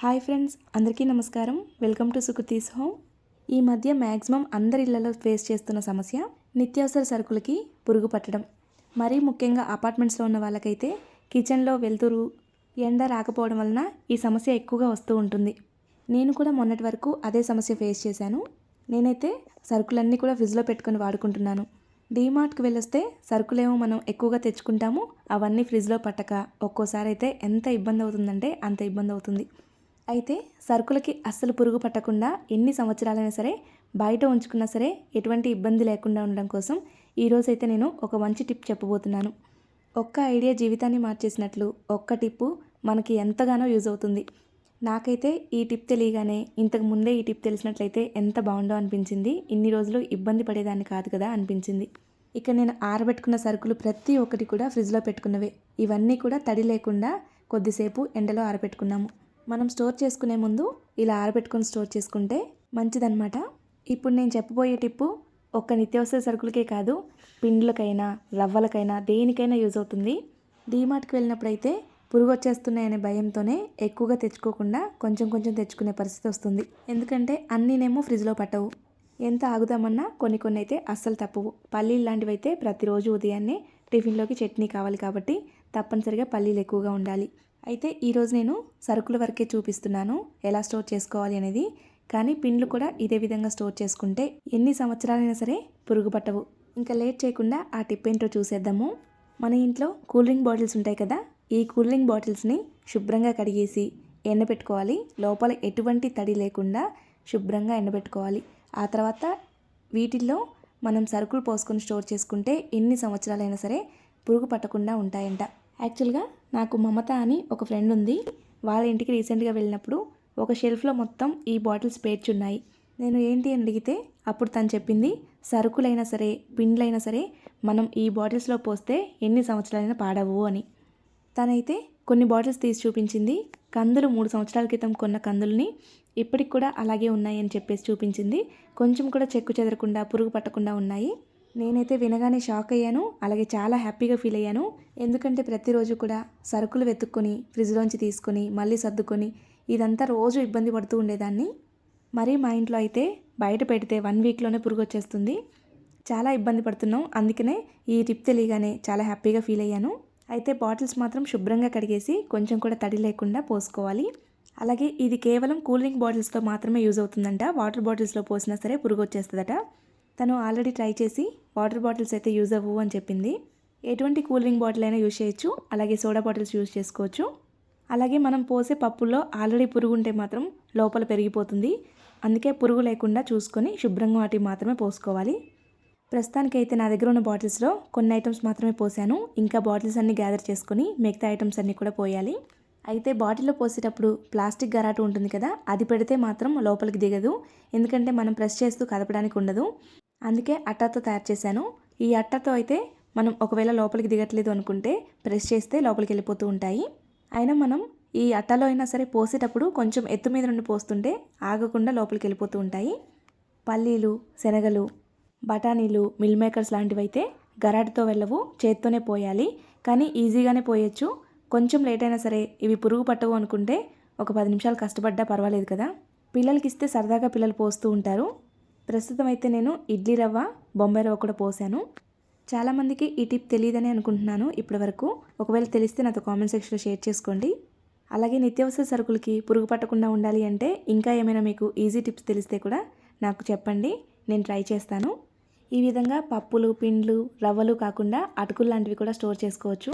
Hi friends అందరికీ నమస్కారం. Welcome to Sukuthi's home. ఈ మధ్య మ్యాక్సిమం అందరి ఇళ్ళలో ఫేస్ చేస్తున్న సమస్య నిత్యావసర సరుకులకి పురుగు పట్టడం. మరీ ముఖ్యంగా అపార్ట్మెంట్స్లో ఉన్న వాళ్ళకైతే కిచెన్లో వెలుతురు ఎండ రాకపోవడం వలన ఈ సమస్య ఎక్కువగా వస్తూ ఉంటుంది. నేను కూడా మొన్నటి వరకు అదే సమస్య ఫేస్ చేశాను. నేనైతే సరుకులన్నీ కూడా ఫ్రిడ్జ్లో పెట్టుకొని వాడుకుంటున్నాను. డీమార్ట్కి వెళ్ళొస్తే సరుకులేమో మనం ఎక్కువగా తెచ్చుకుంటాము అవన్నీ ఫ్రిడ్జ్లో పట్టక ఒక్కోసారి అయితే ఎంత ఇబ్బంది అవుతుందంటే అంత ఇబ్బంది అవుతుంది. అయితే సరుకులకి అస్సలు పురుగు పట్టకుండా ఎన్ని సంవత్సరాలైనా సరే బయట ఉంచుకున్నా సరే ఎటువంటి ఇబ్బంది లేకుండా ఉండడం కోసం ఈరోజైతే నేను ఒక మంచి టిప్ చెప్పబోతున్నాను. ఒక్క ఐడియా జీవితాన్ని మార్చేసినట్లు ఒక్క టిప్పు మనకి ఎంతగానో యూజ్ అవుతుంది. నాకైతే ఈ టిప్ తెలియగానే ఇంతకు ముందే ఈ టిప్ తెలిసినట్లయితే ఎంత బాగుండో అనిపించింది ఇన్ని రోజులు ఇబ్బంది పడేదాన్ని కాదు కదా అనిపించింది. ఇక నేను ఆరబెట్టుకున్న సరుకులు ప్రతి ఒక్కటి కూడా ఫ్రిడ్జ్లో పెట్టుకున్నవే. ఇవన్నీ కూడా తడి లేకుండా కొద్దిసేపు ఎండలో ఆరబెట్టుకున్నాము. మనం స్టోర్ చేసుకునే ముందు ఇలా ఆరబెట్టుకొని స్టోర్ చేసుకుంటే మంచిదన్నమాట. ఇప్పుడు నేను చెప్పబోయే టిప్పు ఒక్క నిత్యావసర సరుకులకే కాదు పిండ్లకైనా రవ్వలకైనా దేనికైనా యూజ్ అవుతుంది. డీమార్ట్కి వెళ్ళినప్పుడైతే పురుగు వచ్చేస్తున్నాయనే భయంతోనే ఎక్కువగా తెచ్చుకోకుండా కొంచెం కొంచెం తెచ్చుకునే పరిస్థితి వస్తుంది. ఎందుకంటే అన్నీనేమో ఫ్రిడ్జ్లో పట్టవు. ఎంత ఆగుదామన్నా కొన్ని కొన్ని అయితే అస్సలు తప్పవు. పల్లీలు లాంటివి అయితే ప్రతిరోజు ఉదయాన్నే టిఫిన్లోకి చట్నీ కావాలి కాబట్టి తప్పనిసరిగా పల్లీలు ఎక్కువగా ఉండాలి. అయితే ఈరోజు నేను సరుకుల వరకే చూపిస్తున్నాను. ఎలా స్టోర్ చేసుకోవాలి అనేది. కానీ పిండ్లు కూడా ఇదే విధంగా స్టోర్ చేసుకుంటే ఎన్ని సంవత్సరాలైనా సరే పురుగు పట్టవు ఇంకా లేట్ చేయకుండా ఆ టిప్ ఏంటో చూసేద్దాము. మన ఇంట్లో కూల్ డ్రింక్ బాటిల్స్ ఉంటాయి కదా. ఈ కూల్ డ్రింక్ బాటిల్స్ని శుభ్రంగా కడిగేసి ఎండబెట్టుకోవాలి. లోపల ఎటువంటి తడి లేకుండా శుభ్రంగా ఎండబెట్టుకోవాలి. ఆ తర్వాత వీటిల్లో మనం సరుకులు పోసుకొని స్టోర్ చేసుకుంటే ఎన్ని సంవత్సరాలైనా సరే పురుగు పట్టకుండా ఉంటాయంట. యాక్చువల్గా నాకు మమత అని ఒక ఫ్రెండ్ ఉంది. వాళ్ళ ఇంటికి రీసెంట్గా వెళ్ళినప్పుడు ఒక షెల్ఫ్లో మొత్తం ఈ బాటిల్స్ పేర్చున్నాయి నేను ఏంటి అని అడిగితే అప్పుడు తను చెప్పింది సరుకులైనా సరే పిండ్లైనా సరే మనం ఈ బాటిల్స్లో పోస్తే ఎన్ని సంవత్సరాలైనా పాడవు అని. తనైతే కొన్ని బాటిల్స్ తీసి చూపించింది. కందులు మూడు సంవత్సరాల క్రితం కొన్న కందుల్ని ఇప్పటికి కూడా అలాగే ఉన్నాయి అని చెప్పేసి చూపించింది. కొంచెం కూడా చెక్కు చెదరకుండా పురుగు పట్టకుండా ఉన్నాయి. నేనైతే వినగానే షాక్ అయ్యాను. అలాగే చాలా హ్యాపీగా ఫీల్ అయ్యాను. ఎందుకంటే ప్రతిరోజు కూడా సరుకులు వెతుక్కొని ఫ్రిడ్జ్లోంచి తీసుకొని మళ్ళీ సర్దుకొని ఇదంతా రోజు ఇబ్బంది పడుతూ ఉండేదాన్ని. మరి మా ఇంట్లో అయితే బయట పెడితే వన్ వీక్లోనే పురుగు వచ్చేస్తుంది. చాలా ఇబ్బంది పడుతున్నాం. అందుకనే ఈ టిప్ తెలియగానే చాలా హ్యాపీగా ఫీల్ అయ్యాను. అయితే బాటిల్స్ మాత్రం శుభ్రంగా కడిగేసి కొంచెం కూడా తడి లేకుండా పోసుకోవాలి. అలాగే ఇది కేవలం కూల్ డ్రింక్ బాటిల్స్తో మాత్రమే యూజ్ అవుతుందంట. వాటర్ బాటిల్స్లో పోసినా సరే పురుగు వచ్చేస్తుందట. తను ఆల్రెడీ ట్రై చేసి వాటర్ బాటిల్స్ అయితే యూజ్ అవ్వవు అని చెప్పింది. ఎటువంటి కూల్ డ్రింక్ బాటిల్ అయినా యూజ్ చేయొచ్చు. అలాగే సోడా బాటిల్స్ యూజ్ చేసుకోవచ్చు. అలాగే మనం పోసే పప్పుల్లో ఆల్రెడీ పురుగు ఉంటే మాత్రం లోపల పెరిగిపోతుంది. అందుకే పురుగు లేకుండా చూసుకొని శుభ్రంగా వాటికి మాత్రమే పోసుకోవాలి. ప్రస్తుతానికైతే నా దగ్గర ఉన్న బాటిల్స్లో కొన్ని ఐటమ్స్ మాత్రమే పోసాను. ఇంకా బాటిల్స్ అన్నీ గ్యాదర్ చేసుకొని మిగతా ఐటమ్స్ అన్నీ కూడా పోయాలి. అయితే బాటిల్లో పోసేటప్పుడు ప్లాస్టిక్ గరాటు ఉంటుంది కదా అది పెడితే మాత్రం లోపలికి దిగదు. ఎందుకంటే మనం ప్రెస్ చేస్తూ కదపడానికి ఉండదు. అందుకే అట్టతో తయారు చేశాను. ఈ అట్టతో అయితే మనం ఒకవేళ లోపలికి దిగట్లేదు అనుకుంటే ప్రెస్ చేస్తే లోపలికి వెళ్ళిపోతూ ఉంటాయి. అయినా మనం ఈ అట్టలో అయినా సరే పోసేటప్పుడు కొంచెం ఎత్తు మీద నుండి పోస్తుంటే ఆగకుండా లోపలికి వెళ్ళిపోతూ ఉంటాయి. పల్లీలు శనగలు బఠానీలు మిల్ మేకర్స్ లాంటివి అయితే గరాటితో వెళ్ళవు చేత్తోనే పోయాలి. కానీ ఈజీగానే పోయొచ్చు. కొంచెం లేట్ అయినా సరే ఇవి పురుగు పట్టవు అనుకుంటే ఒక పది నిమిషాలు కష్టపడ్డా పర్వాలేదు కదా. పిల్లలకి ఇస్తే సరదాగా పిల్లలు పోస్తూ ఉంటారు. ప్రస్తుతం అయితే నేను ఇడ్లీ రవ్వ బొంబాయి రవ్వ కూడా పోసాను. చాలామందికి ఈ టిప్ తెలియదని అనుకుంటున్నాను ఇప్పటి వరకు ఒకవేళ తెలిస్తే నాతో కామెంట్ సెక్షన్లో షేర్ చేసుకోండి. అలాగే నిత్యావసర సరుకులకి పురుగు పట్టకుండా ఉండాలి అంటే ఇంకా ఏమైనా మీకు ఈజీ టిప్స్ తెలిస్తే కూడా నాకు చెప్పండి. నేను ట్రై చేస్తాను. ఈ విధంగా పప్పులు పిండ్లు రవ్వలు కాకుండా అటుకులు లాంటివి కూడా స్టోర్ చేసుకోవచ్చు.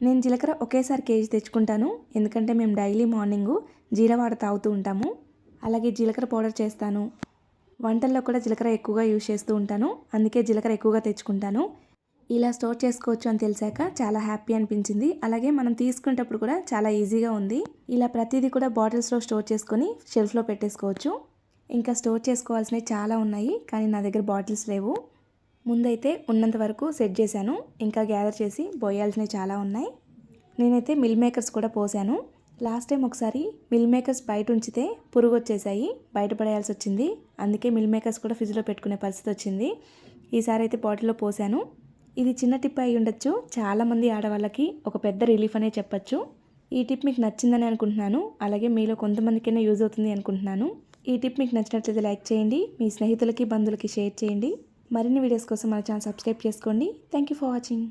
నేను జీలకర్ర ఒకేసారి కేజీ తెచ్చుకుంటాను. ఎందుకంటే మేము డైలీ మార్నింగు జీరవాడ తాగుతూ ఉంటాము. అలాగే జీలకర్ర పౌడర్ చేస్తాను. వంటల్లో కూడా జీలకర్ర ఎక్కువగా యూజ్ చేస్తూ ఉంటాను. అందుకే జీలకర్ర ఎక్కువగా తెచ్చుకుంటాను. ఇలా స్టోర్ చేసుకోవచ్చు అని తెలిసాక చాలా హ్యాపీ అనిపించింది. అలాగే మనం తీసుకునేటప్పుడు కూడా చాలా ఈజీగా ఉంది. ఇలా ప్రతిదీ కూడా బాటిల్స్లో స్టోర్ చేసుకొని షెల్ఫ్లో పెట్టేసుకోవచ్చు. ఇంకా స్టోర్ చేసుకోవాల్సినవి చాలా ఉన్నాయి కానీ నా దగ్గర బాటిల్స్ లేవు. ముందైతే ఉన్నంత వరకు సెట్ చేశాను. ఇంకా గ్యాదర్ చేసి పోయాల్సినవి చాలా ఉన్నాయి. నేనైతే మిల్ మేకర్స్ కూడా పోసాను. లాస్ట్ టైం ఒకసారి మిల్ మేకర్స్ బయట ఉంచితే పురుగు వచ్చేసాయి బయటపడేయాల్సి వచ్చింది అందుకే మిల్ మేకర్స్ కూడా ఫ్రిడ్జ్లో పెట్టుకునే పరిస్థితి వచ్చింది. ఈసారి అయితే బాటిల్లో పోసాను. ఇది చిన్న టిప్ అయి ఉండొచ్చు. చాలామంది ఆడవాళ్ళకి ఒక పెద్ద రిలీఫ్ అనే చెప్పచ్చు. ఈ టిప్ మీకు నచ్చిందని అనుకుంటున్నాను. అలాగే మీలో కొంతమందికైనా యూజ్ అవుతుంది అనుకుంటున్నాను. ఈ టిప్ మీకు నచ్చినట్లయితే లైక్ చేయండి. మీ స్నేహితులకి బంధువులకి షేర్ చేయండి. మరిన్ని వీడియోస్ కోసం మన ఛానల్ సబ్స్క్రైబ్ చేసుకోండి. Thank you for watching.